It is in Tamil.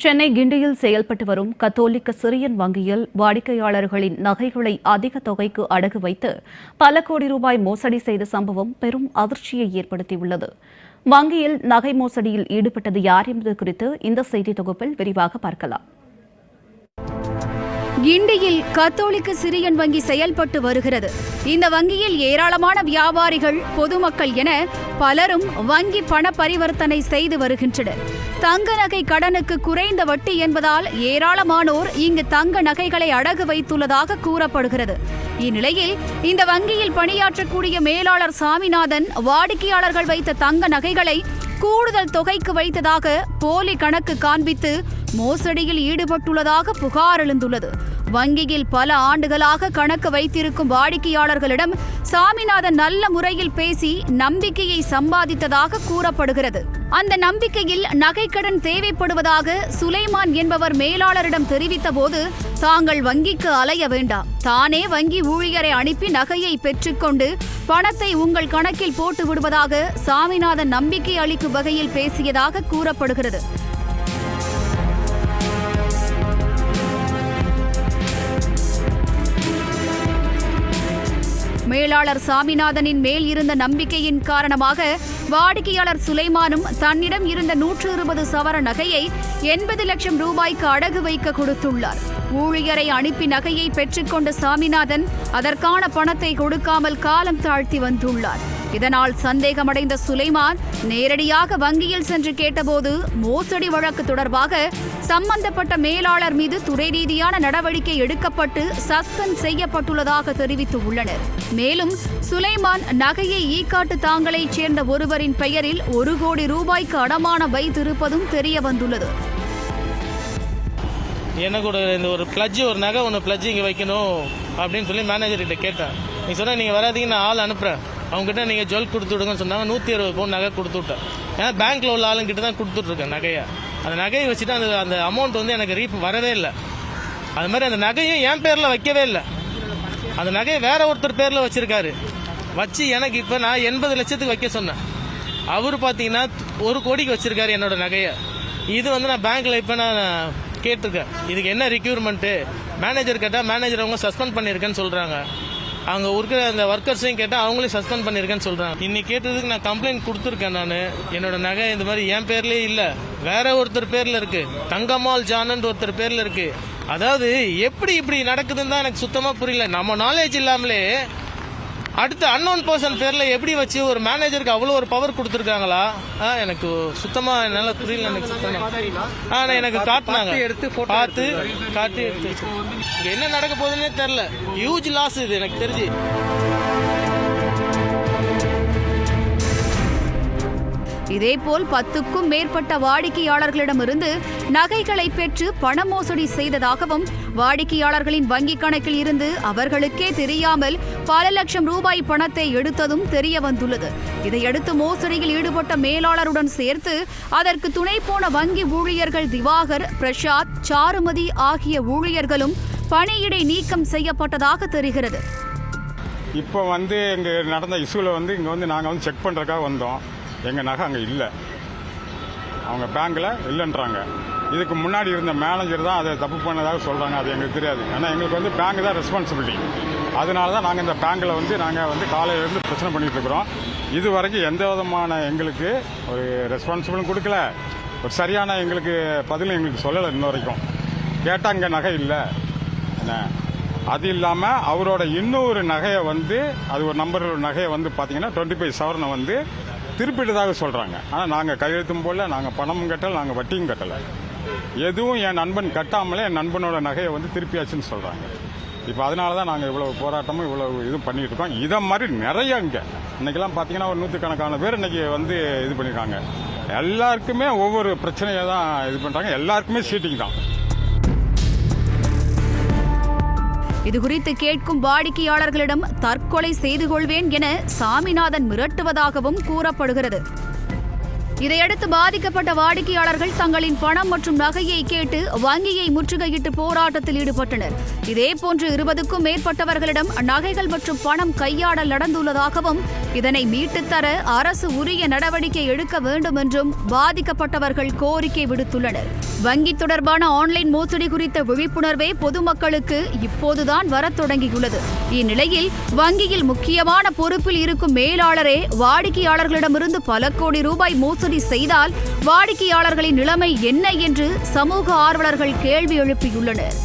சென்னை கிண்டியில் செயல்பட்டு வரும் கத்தோலிக்க சிரியன் வங்கியில் வாடிக்கையாளர்களின் நகைகளை அதிக தொகைக்கு அடகு வைத்து பல கோடி ரூபாய் மோசடி செய்த சம்பவம் பெரும் அதிர்ச்சியை ஏற்படுத்தியுள்ளது. வங்கியில் நகை மோசடியில் ஈடுபட்டது யார் என்பது குறித்து இந்த செய்தி தொகுப்பில் விரிவாக பார்க்கலாம். கிண்டியில் கத்தோலிக்க சிரியன் வங்கி செயல்பட்டு வருகிறது. இந்த வங்கியில் ஏராளமான வியாபாரிகள் பொதுமக்கள் என பலரும் வங்கி பண பரிவர்த்தனை செய்து வருகின்றனர். தங்க நகை கடனுக்கு குறைந்த வட்டி என்பதால் ஏராளமானோர் இங்கு தங்க நகைகளை அடகு வைத்துள்ளதாக கூறப்படுகிறது. இந்நிலையில் இந்த வங்கியில் பணியாற்றக்கூடிய மேலாளர் சாமிநாதன் வாடிக்கையாளர்கள் வைத்த தங்க நகைகளை கூடுதல் தொகைக்கு வைத்ததாக போலி கணக்கு காண்பித்து மோசடியில் ஈடுபட்டுள்ளதாக புகார் எழுந்துள்ளது. வங்கியில் பல ஆண்டுகளாக கணக்கு வைத்திருக்கும் வாடிக்கையாளர்களிடம் சாமிநாதன் நல்ல முறையில் பேசி நம்பிக்கையை சம்பாதித்ததாக கூறப்படுகிறது. அந்த நம்பிக்கையில் நகைக்கடன் தேவைப்படுவதாக சுலைமான் என்பவர் மேலாளரிடம் தெரிவித்த போது தாங்கள் வங்கிக்கு அலைய வேண்டாம். தானே வங்கி ஊழியரை அனுப்பி நகையை பெற்றுக்கொண்டு பணத்தை உங்கள் கணக்கில் போட்டு விடுவதாக சாமிநாதன் நம்பிக்கை அளிக்கும் வகையில் பேசியதாக கூறப்படுகிறது. மேலாளர் சாமிநாதனின் மேல் இருந்த நம்பிக்கையின் காரணமாக வாடிக்கையாளர் சுலைமானும் தன்னிடம் இருந்த நூற்று இருபது சவர நகையை எண்பது லட்சம் ரூபாய்க்கு அடகு வைக்க கொடுத்துள்ளார். ஊழியரை அனுப்பி நகையை பெற்றுக்கொண்ட சாமிநாதன் அதற்கான பணத்தை கொடுக்காமல் காலம் தாழ்த்தி வந்துள்ளார். இதனால் சந்தேகமடைந்த சுலைமான் நேரடியாக வங்கியில் சென்று கேட்டபோது மோசடி வழக்கு தொடர்பாக சம்பந்தப்பட்ட மேலாளர் மீது துறை ரீதியான நடவடிக்கை எடுக்கப்பட்டு சஸ்பெண்ட் செய்யப்பட்டுள்ளதாக தெரிவித்துள்ளனர் மேலும் சுலைமான் நகையை ஈக்காட்டு தாங்களைச் சேர்ந்த ஒருவரின் பெயரில் ஒரு கோடி ரூபாய்க்கு அடமானம் வைத்திருப்பதும் தெரிய வந்துள்ளது எனக்கு ஒரு இந்த ஒரு பிளட்ஜ் ஒரு நகை ஒன்று பிளட்ஜ் இங்கே வைக்கணும் அப்படின்னு சொல்லி மேனேஜர்கிட்ட கேட்டேன். நீ சொன்ன நீங்கள் வராதீங்க நான் ஆள் அனுப்புகிறேன் அவங்ககிட்ட நீங்கள் ஜுவல் கொடுத்து விடுங்கன்னு சொன்னாங்க. நூற்றி அறுபது பவுன் நகை கொடுத்து விட்டேன். ஏன்னா பேங்க்கில் உள்ள ஆளுங்கிட்ட தான் கொடுத்துட்ருக்கேன் நகையை. அந்த நகையை வச்சுட்டு அந்த அந்த அமௌண்ட் வந்து எனக்கு ரீஃப் வரவே இல்லை. அது மாதிரி அந்த நகையும் என் பேரில் வைக்கவே இல்லை. அந்த நகையை வேற ஒருத்தர் பேரில் வச்சிருக்காரு. வச்சு எனக்கு இப்போ நான் எண்பது லட்சத்துக்கு வைக்க சொன்னேன். அவர் பார்த்தீங்கன்னா ஒரு கோடிக்கு வச்சிருக்காரு என்னோட நகையை. இது வந்து நான் பேங்க்கில் இப்போ நான் கேட்டிருக்கேன். இதுக்கு என்ன ரிக்யூர்மெண்ட்டு மேனேஜர் கேட்டால் மேனேஜர் அவங்க சஸ்பெண்ட் பண்ணியிருக்கேன்னு சொல்கிறாங்க அங்கே இருக்கிற அந்த ஒர்க்கர்ஸையும் கேட்டால் அவங்களையும் சஸ்பெண்ட் பண்ணியிருக்கேன்னு சொல்கிறாங்க இன்னைக்கு கேட்டதுக்கு நான் கம்ப்ளைண்ட் கொடுத்துருக்கேன் நான். என்னோட நகை இந்த மாதிரி என் பேர்லேயே இல்லை. வேற ஒருத்தர் பேரில் இருக்கு. தங்கம்மாள் ஜானன் ஒருத்தர் பேரில் இருக்கு. அதாவது எப்படி இப்படி நடக்குதுன்னு தான் எனக்கு சுத்தமாக புரியல. நம்ம நாலேஜ் இல்லாமலே அடுத்த அன்னோன் பர்சன் பேர்ல எப்படி வச்சு ஒரு மேனேஜருக்கு அவ்வளோ ஒரு பவர் கொடுத்துருக்காங்களா? ஆ, எனக்கு சுத்தமா என்னால புரியல எனக்கு சுத்தமா. ஆ எனக்கு காட்டினாங்க. பார்த்து காட்டி எடுத்து வச்சு. என்ன நடக்க போகுதுன்னே தெரியல. ஹியூஜ் லாஸ் இது எனக்கு தெரிஞ்சு. இதேபோல் பத்துக்கும் மேற்பட்ட வாடிக்கையாளர்களிடமிருந்து நகைகளை பெற்று பண மோசடி செய்ததாகவும் வாடிக்கையாளர்களின் வங்கிக் கணக்கில் இருந்து அவர்களுக்கே தெரியாமல் பல லட்சம் ரூபாய் பணத்தை எடுத்ததும் தெரிய வந்துள்ளது இதையடுத்து மோசடியில் ஈடுபட்ட மேலாளருடன் சேர்த்து அதற்கு துணை போன வங்கி ஊழியர்கள் திவாகர் பிரசாத் சாருமதி ஆகிய ஊழியர்களும் பணியிடை நீக்கம் செய்யப்பட்டதாக தெரிகிறது. இப்போ வந்து இங்கே நடந்த இஷ்யூவில் வந்து இங்கே வந்து நாங்கள் வந்து செக் பண்ணுறதுக்காக வந்தோம். எங்கள் நகை அங்கே இல்லை. அவங்க பேங்க்கில் இல்லைன்றாங்க. இதுக்கு முன்னாடி இருந்த மேனேஜர் தான் அதை தப்பு பண்ணதாக சொல்கிறாங்க அது எங்களுக்கு தெரியாது. ஏன்னா எங்களுக்கு வந்து பேங்க் தான் ரெஸ்பான்சிபிலிட்டி அதனால தான் நாங்கள் இந்த பேங்க்கில் வந்து நாங்கள் வந்து காலையிலேருந்து பிரச்சனை பண்ணிகிட்ருக்குறோம் இருக்கிறோம். இது வரைக்கும் எந்த விதமான எங்களுக்கு ஒரு ரெஸ்பான்சிபிளும் கொடுக்கல. ஒரு சரியான எங்களுக்கு பதிலும் எங்களுக்கு சொல்லலை இன்ன வரைக்கும். கேட்டால் அங்கே நகை இல்லை. என்ன? அது இல்லாமல் அவரோட இன்னொரு நகையை வந்து அது ஒரு நம்பர் நகையை வந்து பார்த்தீங்கன்னா டுவெண்ட்டி ஃபைவ் சவரனை வந்து திருப்பிட்டதாக சொல்கிறாங்க ஆனால் நாங்கள் கையெழுத்தும் போல நாங்கள் பணமும் கட்டலை நாங்கள் வட்டியும் கட்டலை. எதுவும் என் நண்பன் கட்டாமலே என் நண்பனோட நகையை வந்து திருப்பியாச்சுன்னு சொல்கிறாங்க இப்போ அதனால தான் நாங்கள் இவ்வளோ போராட்டமும் இவ்வளோ இதுவும் பண்ணிட்டு இருக்கோம். இதை மாதிரி நிறைய இங்கே. இன்னைக்கெல்லாம் பார்த்தீங்கன்னா ஒரு நூற்றுக்கணக்கான பேர் இன்னைக்கு வந்து இது பண்ணியிருக்காங்க எல்லாருக்குமே ஒவ்வொரு பிரச்சனையை தான் இது பண்ணுறாங்க எல்லாருக்குமே சீட்டிங் தான். இதுகுறித்து கேட்கும் வாடிக்கையாளர்களிடம் தற்கொலை செய்து கொள்வேன் என சாமிநாதன் மிரட்டுவதாகவும் கூறப்படுகிறது. இதையடுத்து பாதிக்கப்பட்ட வாடிக்கையாளர்கள் தங்களின் பணம் மற்றும் நகையை கேட்டு வங்கியை முற்றுகையிட்டு போராட்டத்தில் ஈடுபட்டனர். இதேபோன்று இருபதுக்கும் மேற்பட்டவர்களிடம் நகைகள் மற்றும் பணம் கையாடல் நடந்துள்ளதாகவும் இதனை மீட்டுத்தர அரசு உரிய நடவடிக்கை எடுக்க வேண்டும் என்றும் பாதிக்கப்பட்டவர்கள் கோரிக்கை விடுத்துள்ளனர். வங்கி தொடர்பான ஆன்லைன் மோசடி குறித்த விழிப்புணர்வே பொதுமக்களுக்கு இப்போதுதான் வரத் தொடங்கியுள்ளது. இந்நிலையில் வங்கியில் முக்கியமான பொறுப்பில் இருக்கும் மேலாளரே வாடிக்கையாளர்களிடமிருந்து பல கோடி ரூபாய் மோசடி செய்தால் வாடிக்கையாளர்களின் நிலைமை என்ன என்று சமூக ஆர்வலர்கள் கேள்வி எழுப்பியுள்ளனர்.